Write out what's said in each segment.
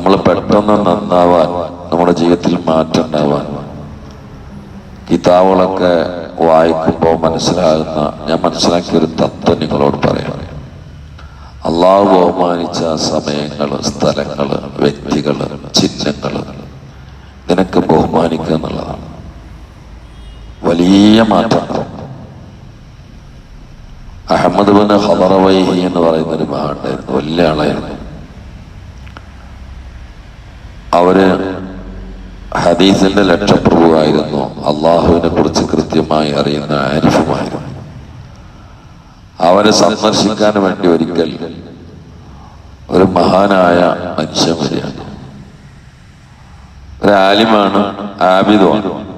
നമ്മൾ പെട്ടെന്ന് നന്നാവാൻ നമ്മുടെ ജീവിതത്തിൽ മാറ്റം ഉണ്ടാവാൻ. കിതാബുകളൊക്കെ വായിക്കുമ്പോൾ മനസ്സിലാകുന്ന ഞാൻ മനസ്സിലാക്കിയ ഒരു തത്വം നിങ്ങളോട് പറയാം. അള്ളാഹു ബഹുമാനിച്ച സമയങ്ങൾ സ്ഥലങ്ങൾ വ്യക്തികൾ ചിഹ്നങ്ങൾ നിനക്ക് ബഹുമാനിക്കുക എന്നുള്ളതാണ്. വലിയ മാറ്റം. അഹമ്മദ് ബിൻ ഹദറവൈഹി എന്ന് പറയുന്ന ഒരു മഹാണ്ടായിരുന്നു വലിയ ആളായിരുന്നു. അവർ ഹദീസിന്റെ ലക്ഷപ്രഭുവായിരുന്നു. അള്ളാഹുവിനെ കുറിച്ച് കൃത്യമായി അറിയുന്ന ആരിഫുമായിരുന്നു. അവരെ സന്ദർശിക്കാൻ വേണ്ടി ഒരിക്കൽ ഒരു മഹാനായ മനുഷ്യൻ വരികയാണ്. ഒരു ആലിമാണ് ആബിദുമാണ്.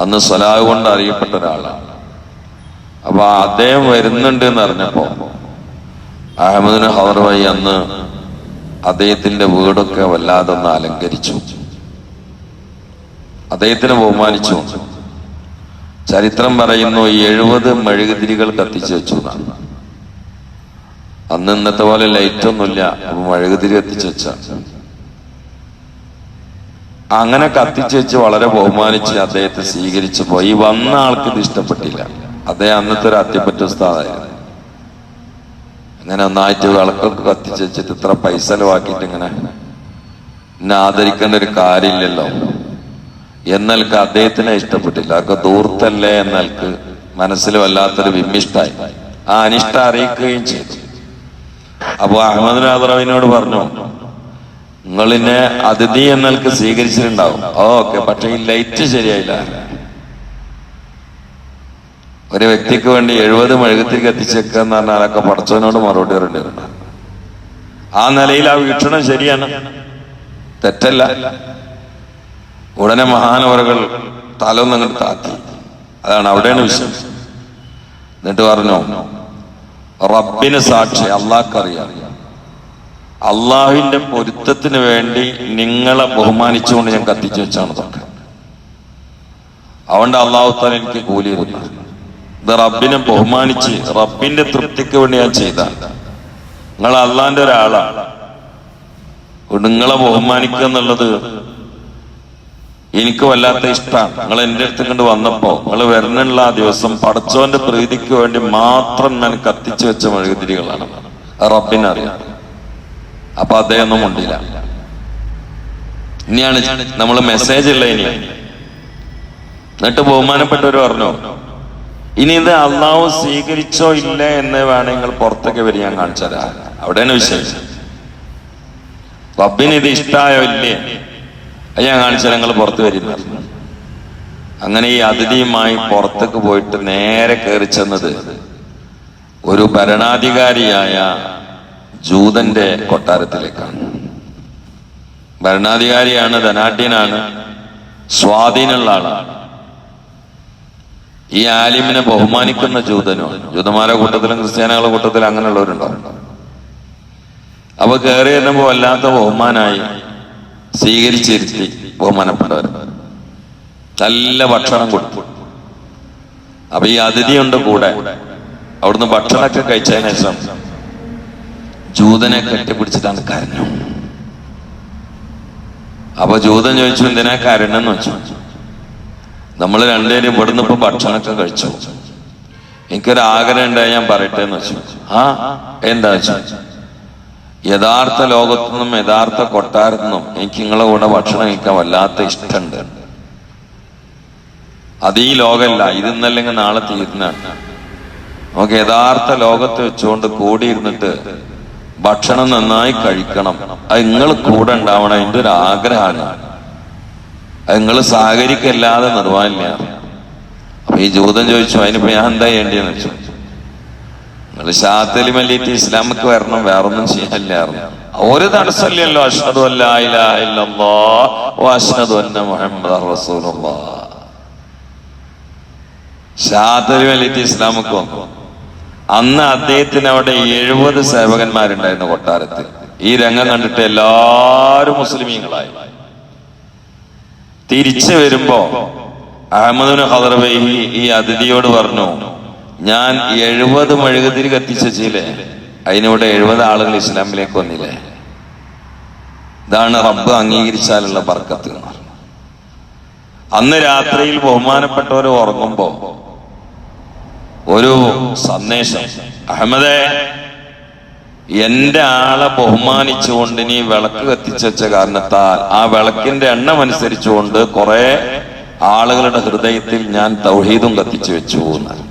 അന്ന് സ്വലാഹ് കൊണ്ട് അറിയപ്പെട്ട ഒരാളാണ്. അപ്പൊ അദ്ദേഹം വരുന്നുണ്ട് എന്ന് അറിഞ്ഞപ്പോ അഹമ്മദിന് ഹവർവായി അന്ന് അദ്ദേഹത്തിന്റെ വീടൊക്കെ വല്ലാതെ ഒന്ന് അലങ്കരിച്ചു. അദ്ദേഹത്തിനെ ബഹുമാനിച്ചു. ചരിത്രം പറയുന്നു എഴുപത് മെഴുകുതിരികൾ കത്തിച്ചു വെച്ചു എന്നാണ്. അന്ന് ഇന്നത്തെ പോലെ ലൈറ്റൊന്നുമില്ല അപ്പൊ മെഴുകുതിരി കത്തിച്ചു വെച്ച. അങ്ങനെ കത്തിച്ചു വെച്ച് വളരെ ബഹുമാനിച്ച് അദ്ദേഹത്തെ സ്വീകരിച്ചു പോയി വന്ന ആൾക്ക് ഇത് ഇഷ്ടപ്പെട്ടില്ല. അദ്ദേഹം അന്നത്തെ ഒരു അത്യപ്പറ്റ ഉസ്താദായിരുന്നു. അങ്ങനെ ഒന്നായിട്ട് വിളക്കൊക്കെ കത്തിച്ച് വെച്ചിട്ട് ഇത്ര പൈസ ചെലവാക്കിയിട്ട് ഇങ്ങനെ എന്നെ ആദരിക്കേണ്ട ഒരു കാര്യമില്ലല്ലോ. എന്നൽക്ക് അദ്ദേഹത്തിനെ ഇഷ്ടപ്പെട്ടില്ല. അതൊക്കെ ദൂർത്തല്ലേ എന്നൽക്ക് മനസ്സിൽ വല്ലാത്തൊരു വിമ്മിഷ്ടായി. ആ അനിഷ്ട അറിയിക്കുകയും ചെയ്തു. അപ്പൊ അഹമ്മദ് നാദറവിനോട് പറഞ്ഞു നിങ്ങളിനെ അതിഥി എന്നൽക്ക് സ്വീകരിച്ചിട്ടുണ്ടാവും. ഓക്കെ. പക്ഷെ ഈ ലൈറ്റ് ശരിയായില്ല. ഒരു വ്യക്തിക്ക് വേണ്ടി എഴുപത് മെഴുകത്തിൽ കത്തിച്ചേക്കുക എന്ന് അതൊക്കെ പടച്ചവനോട് മറുപടി പറയേണ്ടതുണ്ട് ആ നിലയിൽ ആ വീക്ഷണം ശരിയാണ്. തെറ്റല്ല. ഉടനെ മഹാനവറകൾ തലൊന്നും അങ്ങോട്ട് താത്തി. അതാണ് അവിടെയാണ് വിഷയം. എന്നിട്ട് പറഞ്ഞു റബ്ബിന് സാക്ഷി അള്ളാഹ്ക്കറിയാം. അള്ളാഹുവിന്റെ പൊരുത്തത്തിന് വേണ്ടി നിങ്ങളെ ബഹുമാനിച്ചുകൊണ്ട് ഞാൻ കത്തിച്ചു വെച്ചാണ് തൊക്കെ അതുകൊണ്ട് അള്ളാഹു താൻ എനിക്ക് കൂലി തരുന്നത് ഇത് റബ്ബിനെ ബഹുമാനിച്ച് റബ്ബിന്റെ തൃപ്തിക്ക് വേണ്ടി ഞാൻ ചെയ്ത. നിങ്ങൾ അള്ളാന്റെ ഒരാളാണ് നിങ്ങളെ ബഹുമാനിക്കുക എന്നുള്ളത് എനിക്ക് വല്ലാത്ത ഇഷ്ടമാണ് നിങ്ങൾ എന്റെ അടുത്ത് കണ്ട് വന്നപ്പോ നിങ്ങൾ വരുന്നുള്ള ആ ദിവസം പടച്ചോന്റെ പ്രീതിക്ക് വേണ്ടി മാത്രം ഞാൻ കത്തിച്ചു വെച്ച മെഴുകുതിരികളാണ് റബ്ബിനറിയാം അപ്പൊ അദ്ദേഹം ഉണ്ടില്ല ഇനിയാണ് നമ്മൾ മെസ്സേജ് ഉള്ള ഇനി. എന്നിട്ട് ബഹുമാനപ്പെട്ടവർ പറഞ്ഞു ഇനി ഇത് അള്ളാഹു സ്വീകരിച്ചോ ഇല്ല എന്ന് വേണമെങ്കിൽ നിങ്ങൾ പുറത്തേക്ക് വരി ഞാൻ കാണിച്ചതാ അവിടെ അവിടെയാണ് വിശേഷം. റബ്ബിന് ഇത് ഇഷ്ടായോ ഇല്ലേ? അത് ഞാൻ കാണിച്ചാൽ നിങ്ങൾ പുറത്ത് വരുന്ന അങ്ങനെ ഈ അതിഥിയുമായി പുറത്തേക്ക് പോയിട്ട് നേരെ കയറി ചെന്നത് ഒരു ഭരണാധികാരിയായ ജൂതന്റെ കൊട്ടാരത്തിലേക്കാണ്. ഭരണാധികാരിയാണ് ധനാഢ്യനാണ് സ്വാധീനമുള്ള ആളാണ്. ഈ ആലിമിനെ ബഹുമാനിക്കുന്ന ജൂതനോ ജൂതന്മാരുടെ കൂട്ടത്തിലും ക്രിസ്ത്യാനികളുടെ കൂട്ടത്തിലും അങ്ങനെയുള്ളവരുണ്ടോ? അപ്പൊ കയറി വരുമ്പോ വല്ലാത്ത ബഹുമാനായി സ്വീകരിച്ചിരുത്തി ബഹുമാനപ്പെട്ടവർ. നല്ല ഭക്ഷണം കൊടുത്തു. അപ്പൊ ഈ അതിഥിയുണ്ട് കൂടെ. അവിടുന്ന് ഭക്ഷണമൊക്കെ കഴിച്ചതിന് ശേഷം ജൂതനെ കെട്ടിപ്പിടിച്ചിട്ടാണ് കരഞ്ഞു. അപ്പൊ ജൂതൻ ചോദിച്ചു എന്തിനാ കരണെന്ന് വെച്ചു നമ്മൾ രണ്ടുപേരും ഇവിടുന്ന് ഇപ്പൊ ഭക്ഷണമൊക്കെ കഴിച്ചു. എനിക്കൊരു ആഗ്രഹം ഉണ്ടായി ഞാൻ പറയട്ടെ എന്ന് വെച്ചു. ആ എന്താ വെച്ചു? യഥാർത്ഥ ലോകത്തു നിന്നും യഥാർത്ഥ കൊട്ടാരത്തു നിന്നും എനിക്ക് നിങ്ങളെ കൂടെ ഭക്ഷണം കഴിക്കാൻ വല്ലാത്ത ഇഷ്ടമുണ്ട്. അത് ഈ ലോകമല്ല ഇതെന്നല്ലെങ്കിൽ നാളെ തീരുന്ന നമുക്ക് യഥാർത്ഥ ലോകത്ത് വെച്ചുകൊണ്ട് കൂടിയിരുന്നിട്ട് ഭക്ഷണം നന്നായി കഴിക്കണം. അത് നിങ്ങൾ കൂടെ ഉണ്ടാവണം അതിന്റെ ഒരു ആഗ്രഹമാണ്. അത് നിങ്ങൾ സഹകരിക്കല്ലാതെ നിർവാഹില്ല അപ്പൊ ഈ ജൂതൻ ചോദിച്ചു അതിനിപ്പോ ഞാൻ എന്താ ചെയ്യേണ്ടിയെന്ന് വെച്ചു നിങ്ങൾ ഷാത്തലി മല്ലിട്ട് ഇസ്ലാമിക്ക് വരണം വേറൊന്നും ചെയ്യാനില്ലായിരുന്നു ഒരു തടസ്സമില്ലല്ലോ അഷ്ഹദു അല്ലാ ഇലാഹ വ അഷ്ഹദു അന്ന മുഹമ്മദ് റസൂലുള്ള ഷാത്തലി മല്ലിയിട്ട് ഇസ്ലാമിക്ക് വന്നു. അന്ന് അദ്ദേഹത്തിന് അവിടെ എഴുപത് സേവകന്മാരുണ്ടായിരുന്നു കൊട്ടാരത്തിൽ. ഈ രംഗം കണ്ടിട്ട് എല്ലാരും മുസ്ലിമീങ്ങളായി. തിരിച്ചു വരുമ്പോ അഹമ്മദിന് ഹദർബൈ ഈ അതിഥിയോട് പറഞ്ഞു ഞാൻ എഴുപത് മെഴുകുതിരി കത്തിച്ച അതിനിവിടെ എഴുപത് ആളുകൾ ഇസ്ലാമിലേക്ക് വന്നില്ലേ? ഇതാണ് റബ്ബ് അംഗീകരിച്ചാലുള്ള ബർക്കത്ത് എന്ന് പറഞ്ഞു. അന്ന് രാത്രിയിൽ ബഹുമാനപ്പെട്ടവർ ഉറങ്ങുമ്പോ ഒരു സന്ദേശം അഹമ്മദേ എന്റെ ആളെ ബഹുമാനിച്ചുകൊണ്ട് നീ വിളക്ക് കത്തിച്ചു വെച്ച കാരണത്താൽ ആ വിളക്കിന്റെ എണ്ണം അനുസരിച്ചുകൊണ്ട് കുറെ ആളുകളുടെ ഹൃദയത്തിൽ ഞാൻ തൗഹീദും കത്തിച്ചു വെച്ചു എന്നാണ്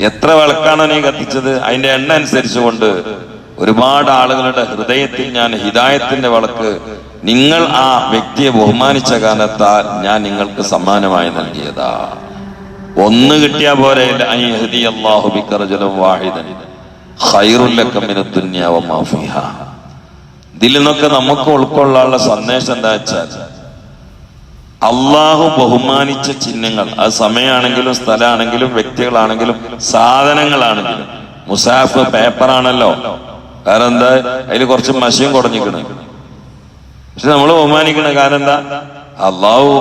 എത്ര വിളക്കാണ് നീ കത്തിച്ചത്? അതിന്റെ എണ്ണ അനുസരിച്ചുകൊണ്ട് ഒരുപാട് ആളുകളുടെ ഹൃദയത്തിൽ ഞാൻ ഹിതായത്തിന്റെ വിളക്ക് നിങ്ങൾ ആ വ്യക്തിയെ ബഹുമാനിച്ച കാരണത്താൽ ഞാൻ നിങ്ങൾക്ക് സമ്മാനമായി നൽകിയതാ. ഒന്ന് കിട്ടിയാ പോരെ അള്ളാഹു ഇതിൽ നിന്നൊക്കെ നമുക്ക് ഉൾക്കൊള്ളാനുള്ള സന്ദേശം എന്താ വെച്ചാൽ അള്ളാഹു ബഹുമാനിച്ച ചിഹ്നങ്ങൾ അത് സമയമാണെങ്കിലും സ്ഥലമാണെങ്കിലും വ്യക്തികളാണെങ്കിലും സാധനങ്ങളാണെങ്കിലും. മുസാഫ് പേപ്പറാണല്ലോ. കാരണം എന്താ അതിൽ കുറച്ച് മഷിയും കുറഞ്ഞിക്കണ് പക്ഷെ നമ്മൾ ബഹുമാനിക്കണ കാരണം എന്താ അള്ളാഹു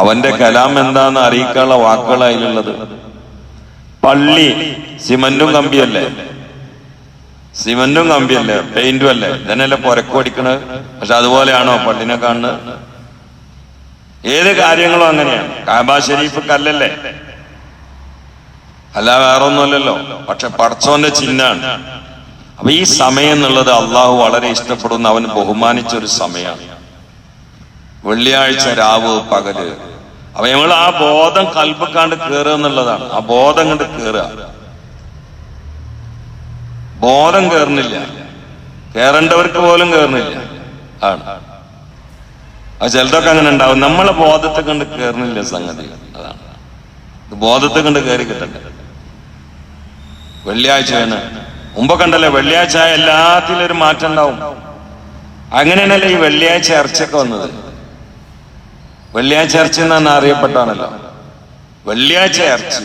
അവന്റെ കലാം എന്താന്ന് അറിയിക്കാനുള്ള വാക്കുകൾ അതിലുള്ളത്. പള്ളി സിമന്റും കമ്പിയല്ലേ? സിമന്റും കമ്പിയല്ലേ? പെയിന്റും അല്ലേ? ഇതന്നെയല്ലേ പൊരക്കോടിക്കണത് പക്ഷെ അതുപോലെയാണോ പള്ളിനെ കാണുന്നത്? ഏത് കാര്യങ്ങളും അങ്ങനെയാണ്. കാബ ഷരീഫ് കല്ലല്ലേ? അല്ല വേറെ ഒന്നുമല്ലല്ലോ പക്ഷെ പടച്ചോന്റെ ചിഹ്നാണ് അപ്പൊ ഈ സമയം എന്നുള്ളത് അള്ളാഹു വളരെ ഇഷ്ടപ്പെടുന്ന അവൻ ബഹുമാനിച്ച ഒരു സമയമാണ്. വെള്ളിയാഴ്ച രാവ് പകൽ. അപ്പൊ നമ്മൾ ആ ബോധം കൽപ്പക്കാണ്ട് കയറുക എന്നുള്ളതാണ്. ആ ബോധം കണ്ട് കയറുക ബോധം കയറുന്നില്ല കയറേണ്ടവർക്ക് പോലും കയറുന്നില്ല ആണ്. ആ ചിലതൊക്കെ അങ്ങനെ ഉണ്ടാവും. നമ്മളെ ബോധത്തെ കണ്ട് കയറുന്നില്ല സംഗതി. അതാണ്. ബോധത്തെ കണ്ട് കയറി കിട്ടണ്ട. വെള്ളിയാഴ്ചയാണ് മുമ്പ് കണ്ടല്ലേ വെള്ളിയാഴ്ച എല്ലാത്തിലും ഒരു മാറ്റം ഉണ്ടാവും. അങ്ങനെയാണല്ലേ ഈ വെള്ളിയാഴ്ച ഇറച്ചൊക്കെ വന്നത്. വെള്ളിയാഴ്ച ഇറച്ചി എന്നാണ് അറിയപ്പെട്ടാണല്ലോ. വെള്ളിയാഴ്ച ഇറച്ചി.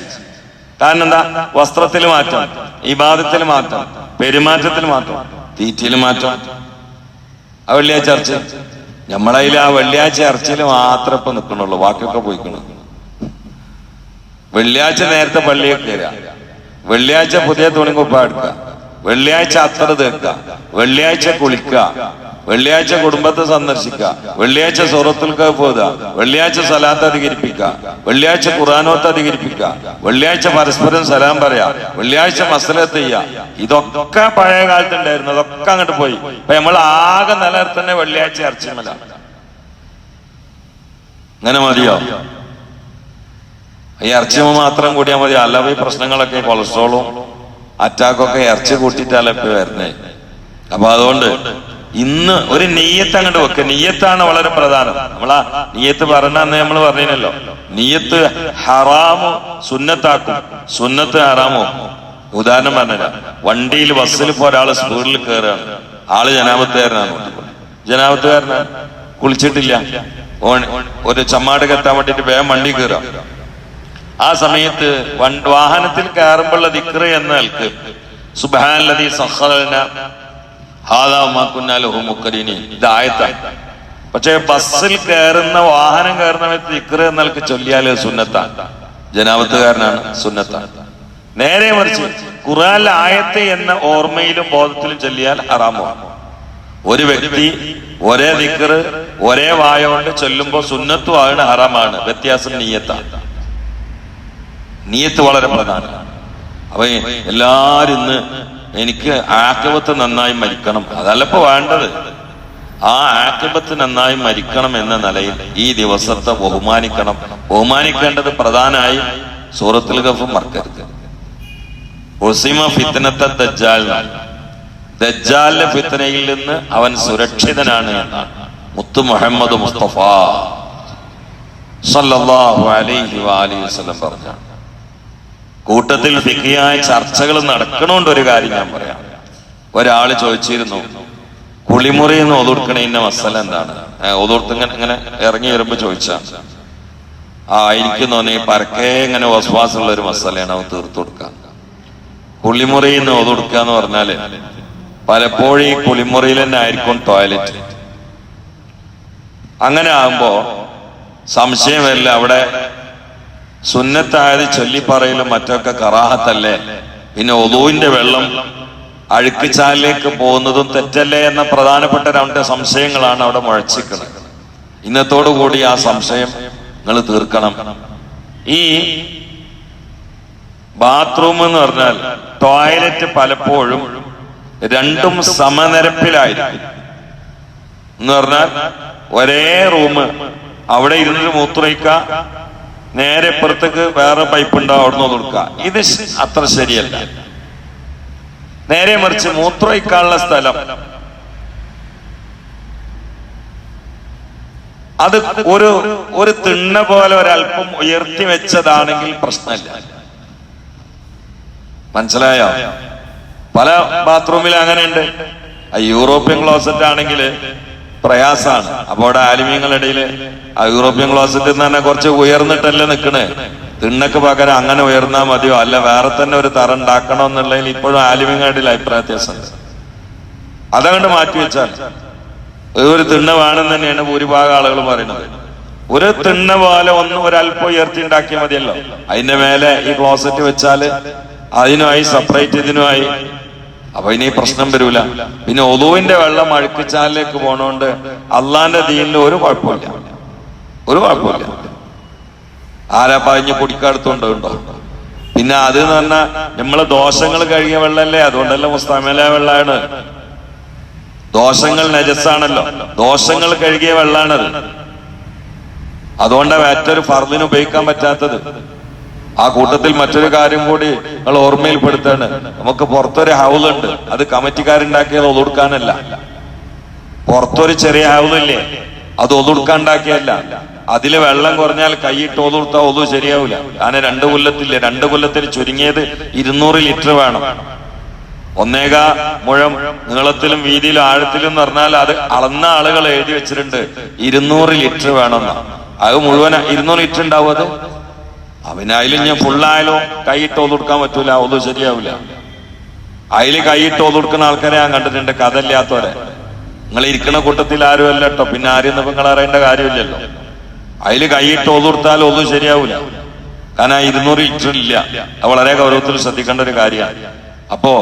കാരണം എന്താ? വസ്ത്രത്തിൽ മാറ്റം ഇബാദത്തിൽ മാറ്റം പെരുമാറ്റത്തിൽ മാറ്റം തീറ്റയിൽ മാറ്റം. ആ വെള്ളിയാഴ്ച ഇറച്ചി. നമ്മളതിൽ ആ വെള്ളിയാഴ്ച ഇറച്ചിയിൽ മാത്രമേ ഇപ്പൊ നിൽക്കണുള്ളൂ ബാക്കിയൊക്കെ പോയിക്കണം. വെള്ളിയാഴ്ച നേരത്തെ പള്ളിയെ കയറുക വെള്ളിയാഴ്ച പുതിയ തുണിക്കുപ്പ എടുക്കുക. വെള്ളിയാഴ്ച അത്ര തീർക്കുക വെള്ളിയാഴ്ച കുളിക്കുക. വെള്ളിയാഴ്ച കുടുംബത്തെ സന്ദർശിക്കുക. വെള്ളിയാഴ്ച സൂറത്തുൽ കഹഫ് വെള്ളിയാഴ്ച സലാത്ത് അധികരിപ്പിക്കുക. വെള്ളിയാഴ്ച ഖുറാനോത്ത് അധികരിപ്പിക്കുക. വെള്ളിയാഴ്ച പരസ്പരം സലാം പറയാ. വെള്ളിയാഴ്ച മസലത്ത് ചെയ്യുക ഇതൊക്കെ പഴയ കാലത്ത് ഉണ്ടായിരുന്നു. അതൊക്കെ അങ്ങോട്ട് പോയി. ഇപ്പൊ നമ്മൾ ആകെ നിലനിർത്തുന്ന വെള്ളിയാഴ്ച അർച്ചമല അങ്ങനെ മതിയോ? ഈ ഇറച്ചി മാത്രം കൂടിയാൽ മതി. അല്ല ഈ പ്രശ്നങ്ങളൊക്കെ കൊളസ്ട്രോളും അറ്റാക്കൊക്കെ ഇറച്ചി കൂട്ടിയിട്ടല്ല ഇപ്പൊ വരുന്നേ. അപ്പൊ അതുകൊണ്ട് ഇന്ന് ഒരു നെയ്യത്ത് അങ്ങോട്ട് വെക്കുക നെയ്യത്താണ് വളരെ പ്രധാനം. നമ്മളാ നെയ്യത്ത് പറഞ്ഞന്ന് നമ്മൾ പറഞ്ഞല്ലോ നെയ്യത്ത് ഹറാമോ സുന്നത്താക്കും. സുന്നത്ത് ഹറാമോ? ഉദാഹരണം പറഞ്ഞില്ല. വണ്ടിയിൽ ബസ്സിൽ ഇപ്പൊ സ്കൂളിൽ സ്പീഡിൽ കയറുകയാണ് ആൾ ജനാപത്തുകാരനാണ്. ജനാപത്തുകാരനാണ് കുളിച്ചിട്ടില്ല. ഒരു ചമ്മാട് എത്താൻ വേണ്ടിട്ട് വേഗം വണ്ടി കയറാം ആ സമയത്ത് വാഹനത്തിൽ കയറുമ്പോഴുള്ള ദിക്റ് എന്ന നിലയ്ക്ക് സുബാനല്ലതി ആയത്ത. പക്ഷേ ബസ്സിൽ കയറുന്ന വാഹനം കയറുന്ന ദിക്റ് എന്നാൽ ചൊല്ലിയാൽ സുന്നത്താണ് ജനാപത്തുകാരനാണ് സുന്നത്താണ് നേരെ മറിച്ച് ഖുറാൻ ആയത്ത് എന്ന ഓർമ്മയിലും ബോധത്തിലും ചൊല്ലിയാൽ ഹറാമാണ് ഒരു വ്യക്തി ഒരേ ദിക്കറ് ഒരേ വായ കൊണ്ട് ചൊല്ലുമ്പോൾ സുന്നത്തും ആണ് ഹറാമാണ്. വ്യത്യാസം നീയത്താണ് നീയത്ത് വളരെ പ്രധാനമാണ് അപ്പൊ എല്ലാരും ഇന്ന് എനിക്ക് ആക്കബത്ത് നന്നായി മരിക്കണം. അതല്ല ഇപ്പൊ വേണ്ടത്. ആ ആക്കബത്ത് നന്നായി മരിക്കണം എന്ന നിലയിൽ ഈ ദിവസത്തെ ബഹുമാനിക്കണം. ബഹുമാനിക്കേണ്ടത് പ്രധാനമായി സൂറത്തുൽ ഗഫ് മറക്കരുത് ഒസിമ ഫിത്തനത്തെ ദജ്ജാൽ. ദജ്ജാലിന്റെ ഫിത്തനയിൽ നിന്ന് അവൻ സുരക്ഷിതനാണ്. മുത്തു മുഹമ്മദ് മുസ്തഫ. സല്ലല്ലാഹു അലൈഹി വാലി വസ്ലം പറഞ്ഞാണ് കൂട്ടത്തിൽ ഫിഖിയായ ചർച്ചകൾ നടക്കണോണ്ട് ഒരു കാര്യം ഞാൻ പറയാം. ഒരാൾ ചോദിച്ചിരുന്നു കുളിമുറി എന്ന് ഒതുർക്കണതിന്റെ മസല എന്താണ്? ഒതുർത്ത് ഇങ്ങനെ ഇങ്ങനെ ഇറങ്ങി വരുമ്പോ ചോദിച്ച ആ എനിക്ക് തോന്നി പരക്കെ ഇങ്ങനെ വസ്വാസമുള്ള ഒരു മസലയാണ് അവൻ തീർത്തു കൊടുക്ക. കുളിമുറി എന്ന് ഒതുർക്കുക എന്ന് പറഞ്ഞാൽ പലപ്പോഴും ഈ കുളിമുറിയിൽ തന്നെ ആയിരിക്കും ടോയ്ലറ്റ്. അങ്ങനെ ആകുമ്പോ സംശയം വരില്ല അവിടെ സുന്നത്തായത് ചൊല്ലിപ്പറയിലും മറ്റൊക്കെ കറാഹത്തല്ലേ? പിന്നെ ഒതുവിന്റെ വെള്ളം അഴുക്കിച്ചാലിലേക്ക് പോകുന്നതും തെറ്റല്ലേ എന്ന പ്രധാനപ്പെട്ട രണ്ട് സംശയങ്ങളാണ് അവിടെ മുഴച്ചിക്കുന്നത് ഇന്നത്തോടു കൂടി ആ സംശയം നിങ്ങൾ തീർക്കണം. ഈ ബാത്റൂം എന്ന് പറഞ്ഞാൽ ടോയ്ലറ്റ് പലപ്പോഴും രണ്ടും സമനിരപ്പിലായിരിക്കും. എന്ന് പറഞ്ഞാൽ ഒരേ റൂം അവിടെ ഇരുന്നിട്ട് മൂത്രയിക്ക നേരെ പുറത്തേക്ക് വേറെ പൈപ്പ് ഉണ്ടോ? അവിടെ നിന്ന് കൊടുക്കുക. ഇത് അത്ര ശരിയല്ല. നേരെ മറിച്ച് മൂത്രയിക്കാനുള്ള സ്ഥലം. അത് ഒരു ഒരു തിണ്ണ പോലെ ഒരല്പം ഉയർത്തി വെച്ചതാണെങ്കിൽ പ്രശ്നമില്ല. മനസ്സിലായോ? പല ബാത്റൂമിൽ അങ്ങനെയുണ്ട്. യൂറോപ്യൻ ക്ലോസറ്റ് ആണെങ്കിൽ പ്രയാസാണ്. അപ്പൊ അവിടെ ആലിമ്യങ്ങളിടയിൽ യൂറോപ്യൻ ക്ലോസറ്റ് തന്നെ കുറച്ച് ഉയർന്നിട്ടല്ലേ നിൽക്കണേ തിണ്ണക്ക് പകരം അങ്ങനെ ഉയർന്നാൽ മതിയോ? അല്ല വേറെ തന്നെ ഒരു തറ ഉണ്ടാക്കണം എന്നുള്ളതിൽ ഇപ്പോഴും ആലിമ്യങ്ങളുടെ അഭിപ്രായ അതങ്ങോട്ട് മാറ്റി വെച്ചാൽ ഒരു തിണ്ണ വേണം തന്നെയാണ് ഭൂരിഭാഗം ആളുകൾ പറയുന്നത്. ഒരു തിണ്ണ പോലെ ഒന്ന് ഒരല്പം ഉയർത്തി ഉണ്ടാക്കിയാൽ മതിയല്ലോ. അതിന്റെ മേലെ ഈ ക്ലോസറ്റ് വെച്ചാൽ അതിനുമായി സെപ്പറേറ്റ് ഇതിനുമായി അപ്പൊ ഇനി പ്രശ്നം വരൂല. പിന്നെ ഒതുവിന്റെ വെള്ളം അഴുക്കിച്ചാലിലേക്ക് പോണോണ്ട് അള്ളാന്റെ ദീനിൽ ഒരു കുഴപ്പമില്ല. ഒരു കുഴപ്പമില്ല. ആരാ പറഞ്ഞ് കുടിക്കടുത്തുണ്ടോ പിന്നെ അത് എന്ന് പറഞ്ഞാൽ നമ്മൾ ദോഷങ്ങൾ കഴുകിയ വെള്ളല്ലേ? അതുകൊണ്ടല്ല മുസ്താമേല വെള്ളമാണ് ദോഷങ്ങൾ നജസ്സാണല്ലോ. ദോഷങ്ങൾ കഴുകിയ വെള്ളാണത്. അതുകൊണ്ടാണ് മറ്റൊരു ഫർദിന് ഉപയോഗിക്കാൻ പറ്റാത്തത്. ആ കൂട്ടത്തിൽ മറ്റൊരു കാര്യം കൂടി നിങ്ങൾ ഓർമ്മയിൽപ്പെടുത്താണ്. നമുക്ക് പുറത്തൊരു ഹൗലുണ്ട് അത് കമ്മിറ്റിക്കാരുണ്ടാക്കിയത് ഒതുടുക്കാനല്ല. പുറത്തൊരു ചെറിയ ഹൗലില്ലേ അത് ഒതുടുക്കാണ്ടാക്കിയല്ല അതിൽ വെള്ളം കുറഞ്ഞാൽ കൈയിട്ട് ഒതുടുത്താ ഒതു ശരിയാവില്ല കാരണം രണ്ട് കൊല്ലത്തില്ല രണ്ട് കൊല്ലത്തിൽ ചുരുങ്ങിയത് ഇരുന്നൂറ് ലിറ്റർ വേണം. ഒന്നേക മുഴം നീളത്തിലും വീതിയിലും ആഴത്തിലും പറഞ്ഞാൽ അത് അളന്ന ആളുകൾ എഴുതി വെച്ചിട്ടുണ്ട്. ഇരുന്നൂറ് ലിറ്റർ വേണമെന്ന്. അത് മുഴുവൻ ഇരുന്നൂറ് ലിറ്റർ ഉണ്ടാവും അത്? അവനായാലും ഞാൻ ഫുള്ളായാലോ കൈയിട്ട് ഒതുക്കാൻ പറ്റൂല ഒന്നും ശരിയാവില്ല അതിൽ കൈയിട്ട് ഒതുക്കുന്ന ആൾക്കാരെ ഞാൻ കണ്ടിട്ടുണ്ട് കഥയില്ലാത്തവരെ. നിങ്ങൾ ഇരിക്കുന്ന കൂട്ടത്തിൽ ആരും അല്ല കേട്ടോ പിന്നെ ആരും നിങ്ങൾ അറിയേണ്ട കാര്യമില്ലല്ലോ. അതിൽ കൈയിട്ട് ഒതുർത്താൽ ഒന്നും ശരിയാവില്ല കാരണം ആ ഇരുന്നൂറ് ലിറ്റർ ഇല്ല. അത് വളരെ ഗൗരവത്തിൽ ശ്രദ്ധിക്കേണ്ട ഒരു കാര്യമാണ്. അപ്പോ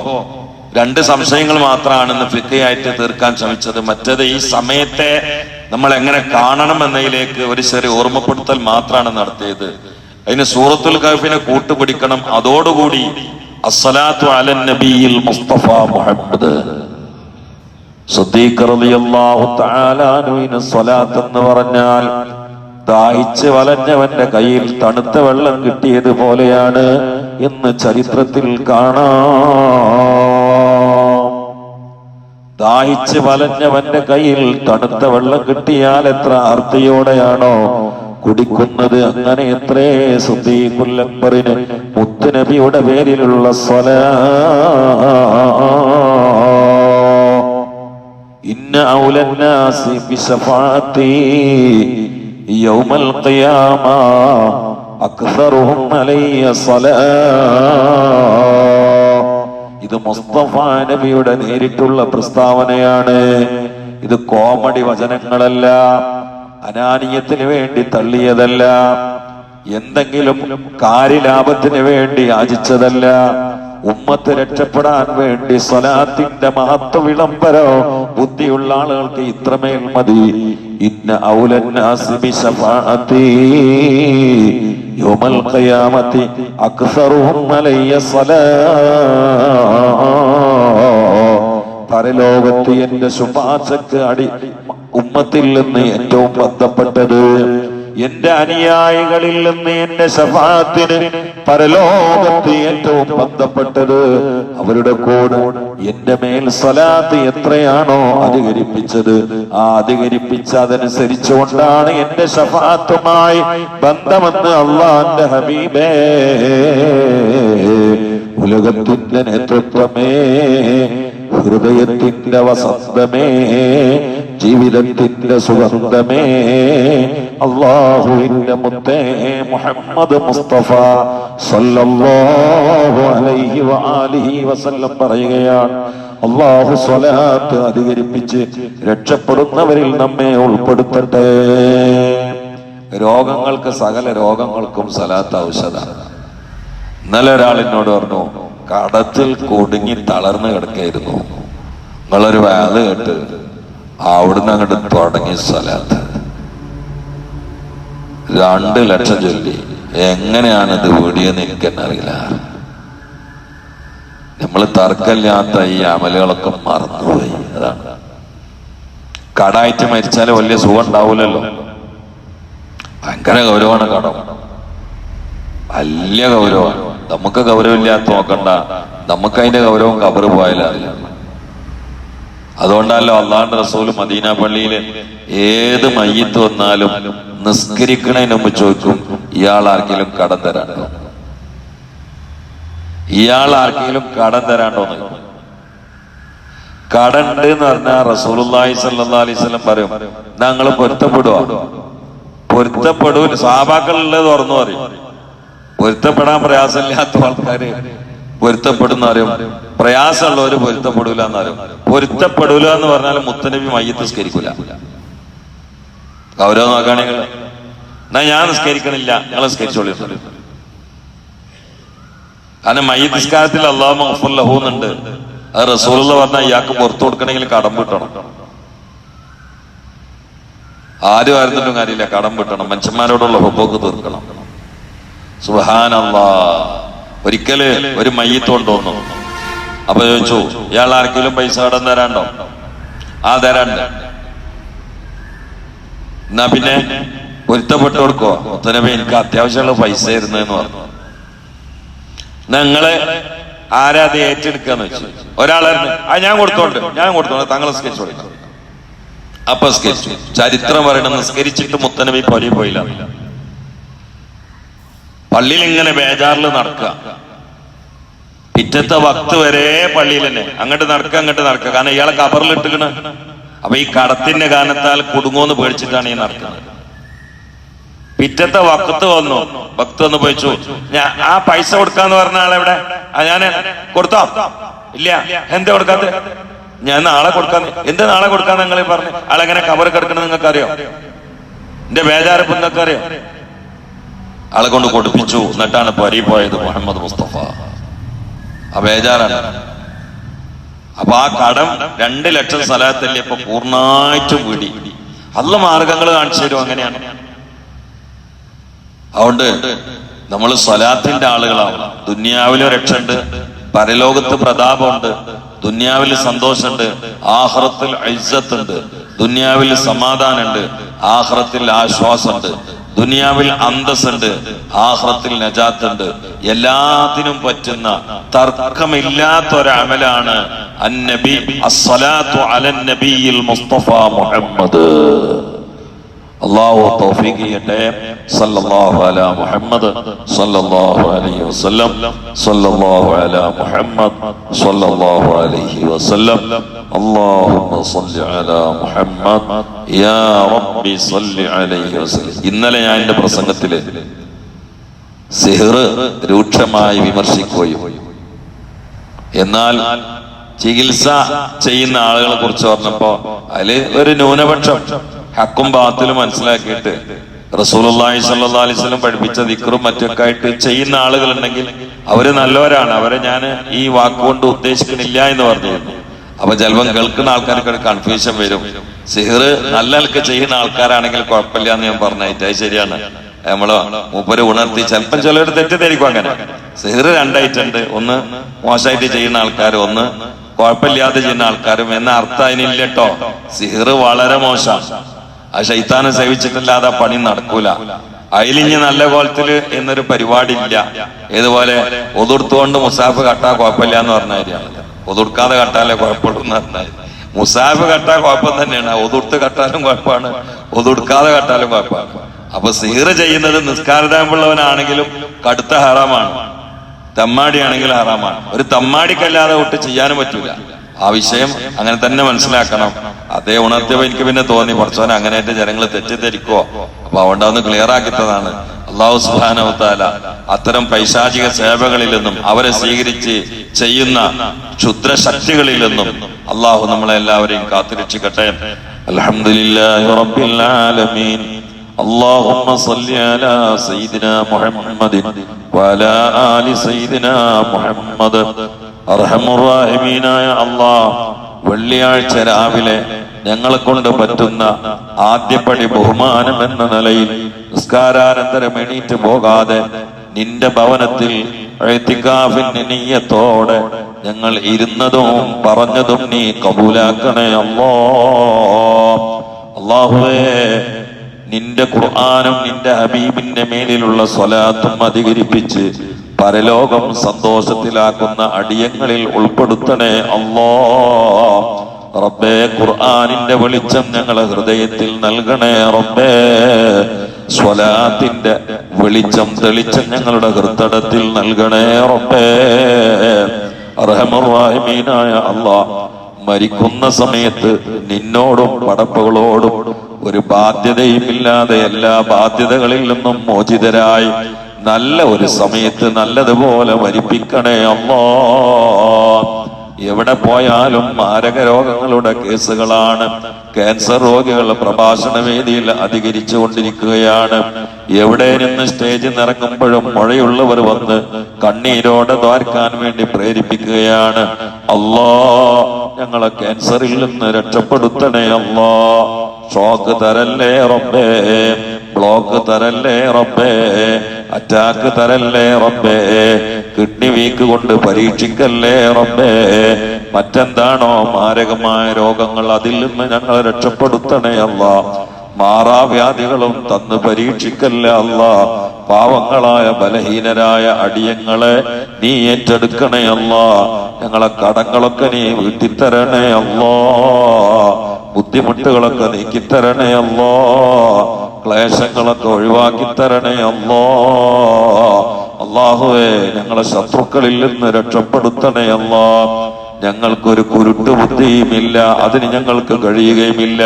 രണ്ട് സംശയങ്ങൾ മാത്രമാണ് ഇന്ന് ഫിക്കയായിട്ട് തീർക്കാൻ ശ്രമിച്ചത്. മറ്റത് ഈ സമയത്തെ നമ്മൾ എങ്ങനെ കാണണം എന്നതിലേക്ക് ഒരു ചെറിയ ഓർമ്മപ്പെടുത്തൽ മാത്രമാണ് നടത്തിയത്. അതിന് സൂറത്തുൽ കഹഫിനെ കൂട്ടുപിടിക്കണം. അതോടുകൂടി അസ്സലാത്തു അലൻ നബിയിൽ മുസ്തഫ മുഹമ്മദ്. എന്ന് പറഞ്ഞാൽ ദാഹിച്ച് വലഞ്ഞവന്റെ കയ്യിൽ തണുത്ത വെള്ളം കിട്ടിയത് പോലെയാണ് എന്ന് ചരിത്രത്തിൽ കാണാം. ദാഹിച്ച് വലഞ്ഞവന്റെ കയ്യിൽ തണുത്ത വെള്ളം കിട്ടിയാൽ എത്ര ആർത്തിയോടെയാണോ കുടിക്കുന്നത് അങ്ങനെ എത്രേ സുദ്ദീഖുല്ലംബറിന് മുത്തുനബിയുടെ പേരിലുള്ള സ്വല. ഇന്ന ഔലന്നാസിഫാത്തി യൗമൽ ഖിയാമ അക്സറുഹും അലയ്യ സ്വലാ. ഇത് മുസ്തഫ നബിയുടെ നേരിട്ടുള്ള പ്രസ്താവനയാണ്. ഇത് കോമഡി വചനങ്ങളല്ല. അനാനീയത്തിന് വേണ്ടി തള്ളിയതല്ല. എന്തെങ്കിലും കാര്യലാഭത്തിന് വേണ്ടി യാചിച്ചതല്ല. ഉമ്മത്ത് രക്ഷപ്പെടാൻ വേണ്ടി സ്വലാത്തിന്റെ മഹത്വ വിളംബരോ ബുദ്ധിയുള്ള ആളുകൾക്ക് ഇത്രമേൽ മതി. ഇന്ന ഔലന്നാസി ബിശഫാഅത്തി യൗമൽ ഖിയാമത്തി അക്സറുഹും അലയ്യ പരലോകത്ത് എന്റെ ശുപാർശക്ക് അടി ഉമ്മത്തിൽ നിന്ന് ഏറ്റവും ബന്ധപ്പെട്ടത് എന്റെ അനുയായികളിൽ നിന്ന് എന്റെ ശഫാത്തിന് പരലോകത്ത് ഏറ്റവും ബന്ധപ്പെട്ടത് അവരുടെ കോട് എന്റെ മേൽ സ്വലാത്ത് എത്രയാണോ അധികരിപ്പിച്ചത് ആ അധികരിപ്പിച്ച അതനുസരിച്ചുകൊണ്ടാണ് എന്റെ ശഫാത്തുമായി ബന്ധമെന്ന് അള്ളാന്റെ ഹബീബേ. ഉലകത്തിന്റെ നേതൃത്വമേ ഹൃദയത്തിന്റെ വസന്തമേ ജീവിതത്തിന്റെ സുഗന്ധമേ. അള്ളാഹുവിന്റെ മുത്തേ മുഹമ്മദ് മുസ്തഫ സല്ലല്ലാഹു അലൈഹി വആലിഹി വസല്ലം പറയുകയാണ് അള്ളാഹു സ്വലാത്ത് അധികരിപ്പിച്ച് രക്ഷപ്പെടുന്നവരിൽ നമ്മെ ഉൾപ്പെടുത്തട്ടെ. രോഗങ്ങൾക്ക് സകല രോഗങ്ങൾക്കും സലാത്ത് ഔഷധമാണ്. ഇന്നലെ ഒരാൾ എന്നോട് പറഞ്ഞു കടത്തിൽ കുടുങ്ങി തളർന്നു കിടക്കായിരുന്നു. നിങ്ങളൊരു വേല കേട്ട് അവിടുന്ന് അങ്ങോട്ട് തുടങ്ങി സ്ഥലത്ത് രണ്ട് ലക്ഷം ചൊല്ലി. എങ്ങനെയാണ് ഇത് വീടിയെന്ന് എനിക്ക് തന്നെ അറിയില്ല നമ്മൾ തർക്കമില്ലാത്ത ഈ അമലുകളൊക്കെ മറന്നുപോയി. അതാണ്. കടായിട്ട് മരിച്ചാൽ വലിയ സുഖം ഉണ്ടാവൂലല്ലോ. ഭയങ്കര ഗൗരവമാണ് കടം. വലിയ ഗൗരവമാണ്. നമുക്ക് ഗൗരവമില്ലാത്ത നോക്കണ്ട. നമുക്ക് അതിന്റെ ഗൗരവം കബറ് പോയാലറിയാം അതുകൊണ്ടല്ലോ അള്ളാഹുന്റെ റസൂൽ മദീന പള്ളിയിൽ ഏത് മയ്യത്ത് വന്നാലും നിസ്കരിക്കണതിന് മുമ്പ് ചോദിക്കും ഇയാൾ ആർക്കെങ്കിലും കടം തരാണ്ടോ ഇയാൾ ആർക്കെങ്കിലും കടം തരാണ്ടോ എന്ന് കടണ്ട് എന്ന് പറഞ്ഞാൽ അലൈഹി വസല്ലം പറയും ഞങ്ങൾ പൊരുത്തപ്പെടുക പൊരുത്തപ്പെടൂല സാബാക്കളുള്ളത് തുറന്നു പറയും. പൊരുത്തപ്പെടാൻ പ്രയാസമില്ലാത്ത ആൾക്കാര്. പൊരുത്തപ്പെടുന്ന അറിയും പ്രയാസമുള്ളവര് പൊരുത്തപ്പെടൂല എന്നറിയും പൊരുത്തപ്പെടൂല എന്ന് പറഞ്ഞാൽ മുത്തനബി മയ്യത്ത് നിസ്കരിക്കൂല. ഗൗരവം നോക്കുകയാണെങ്കിൽ എന്നാ ഞാൻ നിസ്കരിക്കണില്ല നിങ്ങൾ നിസ്കരിച്ചോളി. കാരണം മയ്യ നിസ്കാരത്തിൽ അള്ളാഹു മഹഫുൽ ലഹൂന്നുണ്ട് അത് റസൂലുള്ള പറഞ്ഞാൽ ഇയാൾക്ക് പുറത്തു കൊടുക്കണമെങ്കിൽ കടം വിട്ടണം ആരും ആയിരുന്നിട്ടും കാര്യമില്ല കടം വിട്ടണം മനുഷ്യന്മാരോടുള്ള ഹുബോക്ക് തീർക്കണം. സുഹാനല്ലാ ഒരിക്കൽ ഒരു മയ്യത്ത് കൊണ്ടുവന്നു. അപ്പൊ ചോദിച്ചു ഇയാൾ ആർക്കെങ്കിലും പൈസ കടം തരാണ്ടോ ആ തരാണ്ട് എന്നാ പിന്നെ പൊരുത്തപ്പെട്ട് കൊടുക്കോ ഒത്തനപ്പോ എനിക്ക് അത്യാവശ്യമുള്ള പൈസ ഇരുന്നെന്ന് പറഞ്ഞു. നിങ്ങൾ ആരാ അത് ഏറ്റെടുക്കാന്ന് വെച്ചു? ഒരാളായിരുന്നു ആ ഞാൻ കൊടുത്തോണ്ട് ഞാൻ കൊടുത്തോണ്ട് താങ്കളെ സ്കെച്ച് കൊടുക്കാം. അപ്പൊ സ്കെച്ച്. ചരിത്രം പറയണം നിസ്കരിച്ചിട്ട് മുത്തനബി പൊലി പോയില്ല. പള്ളിയിൽ ഇങ്ങനെ ബേജാറിൽ നടക്കുക. പിറ്റത്തെ വക്ത് വരെ പള്ളിയിൽ തന്നെ. അങ്ങോട്ട് നടക്കുക അങ്ങോട്ട് നടക്കുക. കാരണം ഇയാളെ കബറിൽ ഇട്ടുകണ് അപ്പൊ ഈ കടത്തിന്റെ കാരണത്താൽ കുടുങ്ങോന്ന് പേടിച്ചിട്ടാണ് ഈ നടക്കുന്നത്. പിറ്റത്തെ വക്കത്ത് വന്നു. ഭക്ത് വന്ന് പോയിച്ചു ഞാൻ ആ പൈസ കൊടുക്കാന്ന് പറഞ്ഞ ആളെവിടെ ആ ഞാൻ കൊടുത്തോ. ഇല്ല. എന്താ കൊടുക്കാത്ത? ഞാൻ നാളെ കൊടുക്കാന്ന്. എന്താ നാളെ കൊടുക്കാന്ന് നിങ്ങൾ പറഞ്ഞു? ആളെങ്ങനെ കവർ കിടക്കണം നിങ്ങൾക്ക് അറിയോ എന്റെ ബേജാറിപ്പ് നിങ്ങൾക്ക് അറിയോ ആളെ കൊണ്ട് കൊടുപ്പിച്ചു. എന്നിട്ടാണ് പരി പോയത് മുഹമ്മദ് മുസ്തഫ. ആ ബേജാറാണ്. അപ്പൊ ആ കടം രണ്ട് ലക്ഷം സ്ഥലത്തല്ലേ ഇപ്പൊ പൂർണമായിട്ടും വീടി. അല്ല മാർഗങ്ങൾ കാണിച്ചു തരും അങ്ങനെയാണ്. അതുകൊണ്ട് നമ്മൾ സ്വലാത്തിന്റെ ആളുകളാവണം ദുന്യാവിലും രക്ഷയുണ്ട്. പരലോകത്ത് പ്രതാപമുണ്ട്. ദുന്യാവിൽ സന്തോഷമുണ്ട്. ആഹ്റത്തിൽ ഐസത്തുണ്ട് ദുന്യാവിൽ സമാധാനമുണ്ട്. ആഹ്റത്തിൽ ആശ്വാസമുണ്ട്. ദുനിയാവിൽ അന്തസ്സുണ്ട് ആഹ്റത്തിൽ നജാത്തുണ്ട്. എല്ലാത്തിനും പറ്റുന്ന തർക്കമില്ലാത്ത ഒരമലാണ് അന്നബി അസ്സലാത്തു അലൻ നബിയിൽ മുസ്തഫ മുഹമ്മദ്. അള്ളാഹു തൗഫീഖ് ചെയ്യട്ടെ സല്ലല്ലാഹു അല മുഹമ്മദ്. സല്ലല്ലാഹു അലൈഹി വസല്ലം. സല്ലല്ലാഹു അല മുഹമ്മദ്. സല്ലല്ലാഹു അലൈഹി വസല്ലം. അല്ലാഹുമ്മ സല്ലി അല മുഹമ്മദ്. യാ റബ്ബി സല്ലി അലൈഹി വസല്ലം. ഇന്നലെ ഞാൻ എന്റെ പ്രസംഗത്തിൽ സിഹർ രൂക്ഷമായി വിമർശിക്കുകയും എന്നാൽ ചികിത്സ ചെയ്യുന്ന ആളുകളെ കുറിച്ച് പറഞ്ഞപ്പോ അതിൽ ഒരു ന്യൂനപക്ഷം. ഹക്കും ബാത്തിലും മനസ്സിലാക്കിയിട്ട് അലൈഹി വസല്ലം പഠിപ്പിച്ച ദിക്റും മറ്റൊക്കെ ആയിട്ട് ചെയ്യുന്ന ആളുകൾ ഉണ്ടെങ്കിൽ അവർ നല്ലവരാണ്. അവരെ ഞാൻ ഈ വാക്കുകൊണ്ട് ഉദ്ദേശിക്കുന്നില്ല എന്ന് പറഞ്ഞിരുന്നു. അപ്പൊ ചിലപ്പം കേൾക്കുന്ന ആൾക്കാർക്ക് കൺഫ്യൂഷൻ വരും. സിഹർ നല്ല ചെയ്യുന്ന ആൾക്കാരാണെങ്കിൽ കുഴപ്പമില്ല എന്ന് ഞാൻ പറഞ്ഞായിട്ട്. അത് ശരിയാണ്. നമ്മൾ മൂപ്പര് ഉണർത്തി ചിലപ്പം ചിലവർ തെറ്റിദ്ധരിക്കും അങ്ങനെ. സിഹർ രണ്ടായിട്ടുണ്ട് ഒന്ന് മോശമായിട്ട് ചെയ്യുന്ന ആൾക്കാർ ഒന്ന് കുഴപ്പമില്ലാതെ ചെയ്യുന്ന ആൾക്കാരും. എന്ന അർത്ഥം അതിനില്ല സിഹർ വളരെ മോശം ആ ശൈത്താനെ സേവിച്ചിട്ടില്ലാതെ ആ പണി നടക്കൂല. അയിലിഞ്ഞ് നല്ല കോലത്തിൽ എന്നൊരു പരിപാടി ഇല്ല ഏതുപോലെ ഒതുർത്തുകൊണ്ട് മുസാഫ് കട്ടാ കുഴപ്പമില്ല എന്ന് പറഞ്ഞ കാര്യമാണ്. ഒതുർക്കാതെ കട്ടാലേ കുഴപ്പമുള്ളൂ എന്ന് പറഞ്ഞാൽ മുസാഫ് കട്ടാ കുഴപ്പം തന്നെയാണ്. ഒതുർത്ത് കട്ടാലും കുഴപ്പമാണ് ഒതുർക്കാതെ കട്ടാലും കുഴപ്പമാണ്. അപ്പൊ സീറ ചെയ്യുന്നത് നിസ്കാരതാമ്പുള്ളവനാണെങ്കിലും കടുത്ത ഹറാമാണ്. തമ്മാടിയാണെങ്കിലും ഹറാമാണ്. ഒരു തമ്മാടിക്കല്ലാതെ ഒട്ട് ചെയ്യാനും പറ്റൂല. ആ വിഷയം അങ്ങനെ തന്നെ മനസ്സിലാക്കണം. അതേ ഉണർത്തിയപ്പോ എനിക്ക് പിന്നെ തോന്നി കുറച്ചോനെ അങ്ങനെ എന്റെ ജനങ്ങൾ തെറ്റിദ്ധരിക്കോ അപ്പൊ അതുകൊണ്ട് അതൊന്ന് ക്ലിയർ ആക്കിത്തതാണ് അള്ളാഹു സുബാനവത്താല അത്തരം പൈശാചിക സേവകളിൽ നിന്നും അവരെ സ്വീകരിച്ച് ചെയ്യുന്ന ക്ഷുദ്ര ശക്തികളിൽ നിന്നും അള്ളാഹു നമ്മളെ എല്ലാവരെയും കാത്തുരക്ഷിക്കട്ടെ അലഹമുല്ലാ റബ്ബിൽ ആലമീൻ اللهم صل على سيدنا محمد وعلى آل سيدنا محمد അർഹമുറാഹിമീനായ അള്ളാഹ് വെള്ളിയാഴ്ച രാവിലെ ഞങ്ങളെ കൊണ്ട് പറ്റുന്ന ആദ്യപടി ബഹുമാനം എന്ന നിലയിൽ നിസ്കാരാനന്തരം എണീറ്റ് പോകാതെ നിന്റെ ഭവനത്തിൽ നീയത്തോടെ ഞങ്ങൾ ഇരുന്നതും പറഞ്ഞതും നീ കബൂലാക്കണേ അല്ലോ. അള്ളാഹുവേ നിന്റെ ഖുർആാനും നിന്റെ ഹബീബിന്റെ മേലിലുള്ള സ്വലാത്തും അധികരിപ്പിച്ച് പരലോകം സന്തോഷത്തിലാക്കുന്ന അടിയങ്ങളിൽ ഉൾപ്പെടുത്തണേ അല്ലോ. റബ്ബേ ഖുർആാനിന്റെ വെളിച്ചം ഞങ്ങളെ ഹൃദയത്തിൽ നൽകണേ റബ്ബേ. സ്വലാത്തിന്റെ വെളിച്ചം തെളിച്ചം ഞങ്ങളുടെ ഹൃദയത്തിൽ നൽകണേ റബ്ബേ. റഹമുറായ അള്ളാ മരിക്കുന്ന സമയത്ത് നിന്നോടും പടപ്പുകളോടും ഒരു ബാധ്യതയുമില്ലാതെ എല്ലാ ബാധ്യതകളിൽ നിന്നും മോചിതരായി നല്ല ഒരു സമയത്ത് നല്ലതുപോലെ മരിപ്പിക്കണേ അമ്മോ എവിടെ പോയാലും മാരക രോഗങ്ങളുടെ കേസുകളാണ്. ക്യാൻസർ രോഗികൾ പ്രഭാഷണ വേദിയിൽ അധികരിച്ചു കൊണ്ടിരിക്കുകയാണ്. എവിടെ നിന്ന് സ്റ്റേജിൽ നിറങ്ങുമ്പോഴും മഴയുള്ളവർ വന്ന് കണ്ണീരോടെ ദ്വാരക്കാൻ വേണ്ടി പ്രേരിപ്പിക്കുകയാണ്. അല്ലോ ഞങ്ങളെ ക്യാൻസറിൽ നിന്ന് രക്ഷപ്പെടുത്തണേ അല്ലോ ഷോക്ക് തരല്ലേ റബ്ബേ? ബ്ലോക്ക് തരല്ലേ റബ്ബേ? അറ്റാക്ക് തരല്ലേ റബ്ബേ? കിഡ്നി വീക്ക് കൊണ്ട് പരീക്ഷിക്കല്ലേ റബ്ബേ? മറ്റെന്താണോ മാരകമായ രോഗങ്ങൾ അതിൽ നിന്ന് ഞങ്ങൾ രക്ഷപ്പെടുത്തണേ അല്ല. മാറാവ്യാധികളും തന്ന് പരീക്ഷിക്കല്ല അല്ല. പാവങ്ങളായ ബലഹീനരായ അടിയങ്ങളെ നീ ഏറ്റെടുക്കണേ അല്ല. ഞങ്ങളെ കടങ്ങളൊക്കെ നീ വീട്ടിത്തരണേ അല്ലോ. ബുദ്ധിമുട്ടുകളൊക്കെ നീക്കിത്തരണേ അല്ലോ. ക്ലേശങ്ങളൊക്കെ ഒഴിവാക്കി തരണേ അല്ലോ. അള്ളാഹുവേ ഞങ്ങളെ ശത്രുക്കളിൽ നിന്ന് രക്ഷപ്പെടുത്തണേ അല്ലോ. ഞങ്ങൾക്കൊരു കുരുട്ട് ബുദ്ധിയുമില്ല അതിന് ഞങ്ങൾക്ക് കഴിയുകയുമില്ല.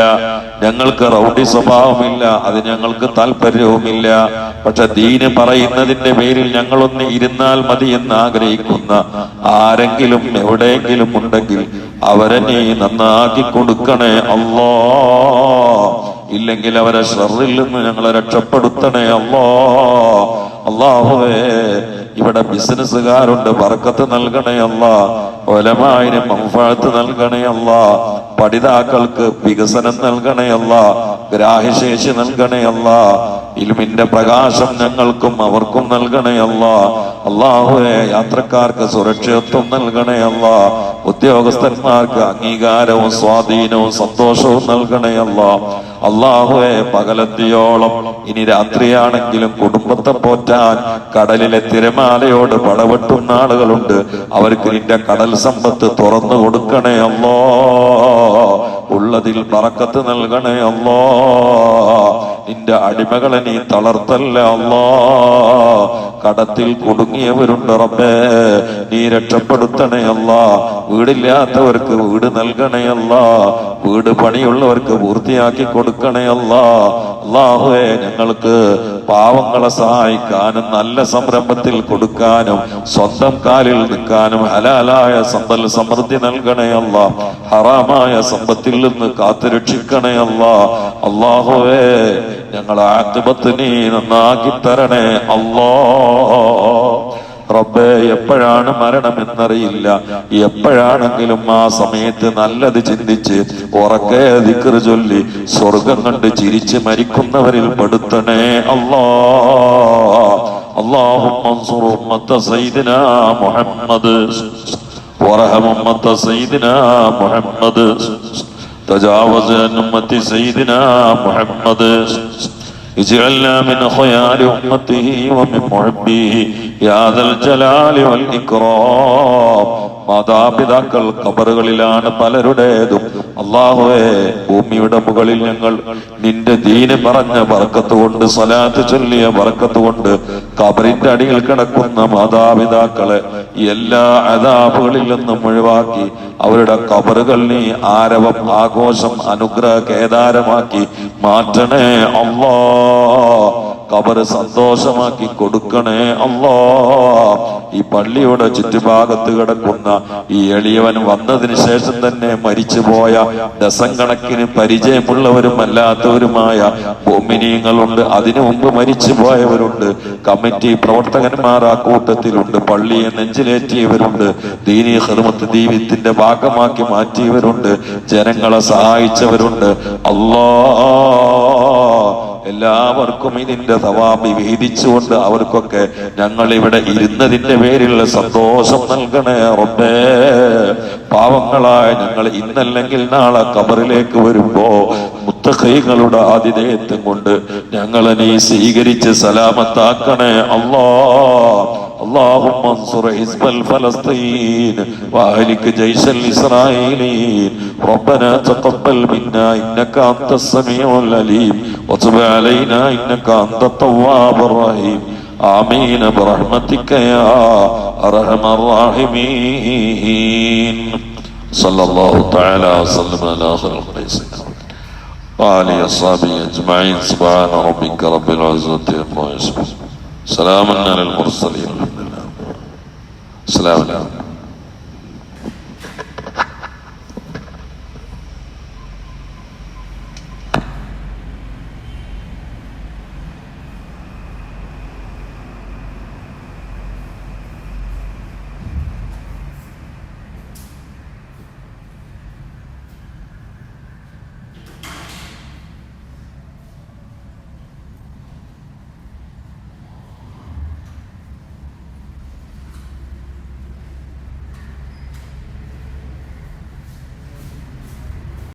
ഞങ്ങൾക്ക് റൗഡി സ്വഭാവമില്ല അത് ഞങ്ങൾക്ക് താല്പര്യവുമില്ല പക്ഷെ ദീന് പറയുന്നതിന്റെ പേരിൽ ഞങ്ങളൊന്ന് ഇരുന്നാൽ മതി എന്ന് ആഗ്രഹിക്കുന്ന ആരെങ്കിലും എവിടെയെങ്കിലും ഉണ്ടെങ്കിൽ അവരെ നീ നന്നാക്കി കൊടുക്കണേ അല്ലോ. ഇല്ലെങ്കിൽ അവരെ ഷറിൽ നിന്ന് ഞങ്ങളെ രക്ഷപ്പെടുത്തണേ അല്ലോ. അള്ളാഹുവേ ഇവിടെ ബിസിനസ്സുകാരുണ്ട് ബർക്കത്ത് നൽകണേ അല്ല. ഒലമായിന് മംഫഴത്ത് നൽകണേ അല്ല. പഠിതാക്കൾക്ക് വികസനം നൽകണേ അല്ല. ഗ്രാഹ്യശേഷി നൽകണേ അല്ല. ഇൽമിന്റെ പ്രകാശം ഞങ്ങൾക്കും അവർക്കും നൽകണേ അല്ല. അള്ളാഹുവെ യാത്രക്കാർക്ക് സുരക്ഷിതത്വം നൽകണേ അല്ല. ഉദ്യോഗസ്ഥന്മാർക്ക് അംഗീകാരവും സ്വാധീനവും സന്തോഷവും നൽകണേ അല്ല. അള്ളാഹുവെ പകലെത്തിയോളം ഇനി രാത്രിയാണെങ്കിലും കുടുംബത്തെ പോറ്റാൻ കടലിലെ തിരമാലയോട് പടവെട്ടുന്ന ആളുകളുണ്ട്. അവർക്ക് നിന്റെ കടൽ സമ്പത്ത് തുറന്നു കൊടുക്കണേ അല്ലോ. ഉള്ളതിൽ പറക്കത്ത് നൽകണേ അല്ലോ. നിന്റെ അടിമകളെ നീ തളർത്തല്ല അല്ലോ? കടത്തിൽ കുടുങ്ങിയവരുണ്ട് റബ്ബേ. നീ രക്ഷപ്പെടുത്തണേ അല്ല. വീടില്ലാത്തവർക്ക് വീട് നൽകണേ വീട് പണിയുള്ളവർക്ക് പൂർത്തിയാക്കി കൊടുക്കണേ അള്ളാഹുവേ ഞങ്ങൾക്ക് പാവങ്ങളെ സഹായിക്കാനും നല്ല സംരംഭത്തിൽ കൊടുക്കാനും സ്വന്തം കാലിൽ നിൽക്കാനും ഹലാലായ സമ്പൽ സമൃദ്ധി നൽകണേ ഹറാമായ സമ്പത്തിൽ നിന്ന് കാത്തുരക്ഷിക്കണേ അല്ല. അള്ളാഹുവേ ഞങ്ങളെ ആത്മത്ത് നീ നന്നാക്കി തരണേ അല്ലോ റബ്ബേ എപ്പോഴാണ് മരണമെന്നറിയില്ല എപ്പോഴാണെങ്കിലും ആ സമയത്ത് നല്ലത് ചിന്തിച്ച് ഉറക്കെ ദിക്കറ് ചൊല്ലി സ്വർഗം കണ്ട് ചിരിച്ച് മരിക്കുന്നവരിൽ പെടുത്തണേ അല്ലാ اللهم انصر أمة سيدنا محمد وارحم أمة سيدنا محمد تجاوز عن أمة سيدنا محمد اجعلنا من خيار أمته ومن محبيه മാതാപിതാക്കൾ കബറുകളിലാണ് പലരുടേതും. അള്ളാഹുവേ ഭൂമിയുടെ മുകളിൽ ഞങ്ങൾ നിന്റെ ദീന് പറഞ്ഞ വറക്കത്ത് കൊണ്ട് സലാത്ത് ചൊല്ലിയ വറക്കത്ത് കൊണ്ട് കബറിന്റെ അടിയിൽ കിടക്കുന്ന മാതാപിതാക്കളെ എല്ലാ അതാപുകളിൽ നിന്നും ഒഴിവാക്കി അവരുടെ കബറുകൾ നീ ആരവം ആഘോഷം അനുഗ്രഹ കേദാരമാക്കി മാറ്റണേ അള്ളാ. കബറ് സന്തോഷമാക്കി കൊടുക്കണേ അല്ലോ. ഈ പള്ളിയുടെ ചുറ്റുഭാഗത്ത് കിടക്കുന്ന ഈ എളിയവൻ വന്നതിന് ശേഷം തന്നെ മരിച്ചുപോയ ഡസൻ കണക്കിന് പരിചയമുള്ളവരും അല്ലാത്തവരുമായ ഭൂമിനീയങ്ങളുണ്ട് അതിനു മുമ്പ് മരിച്ചു പോയവരുണ്ട് കമ്മിറ്റി പ്രവർത്തകന്മാർ ആ കൂട്ടത്തിലുണ്ട്. പള്ളിയെ നെഞ്ചിലേറ്റിയവരുണ്ട്. ദീനീ ഹെർമത്ത് ദീപത്തിന്റെ ഭാഗമാക്കി മാറ്റിയവരുണ്ട്. ജനങ്ങളെ സഹായിച്ചവരുണ്ട്. അല്ലാ. എല്ലാവർക്കും ഇതിന്റെ സവാബി വിഹിതിച്ചുകൊണ്ട് അവർക്കൊക്കെ ഞങ്ങൾ ഇവിടെ ഇരുന്നതിന്റെ പേരിലുള്ള സന്തോഷം നൽകണേ റബ്ബേ. പാവങ്ങളായ ഞങ്ങൾ ഇന്നല്ലെങ്കിൽ നാളെ കബറിലേക്ക് വരുമ്പോ മുത്തഖൈകളുടെ ആതിഥേയത്വം കൊണ്ട് ഞങ്ങളെ നീ സ്വീകരിച്ച് സലാമത്താക്കണേ അല്ലാ اللهم انصر حزب الفلسطين وأهلك جيش الإسرائيليين. ربنا تقبل منا إنك أنت السميع العليم. وتب علينا إنك أنت التواب الرحيم. آمين برحمتك يا أرحم الراحمين. صلى الله تعالى وسلم على خلق سيدنا وعلى اصحابه أجمعين. سبحان ربك رب العزة عما يصفون. سلام على المرسلين. 十来万。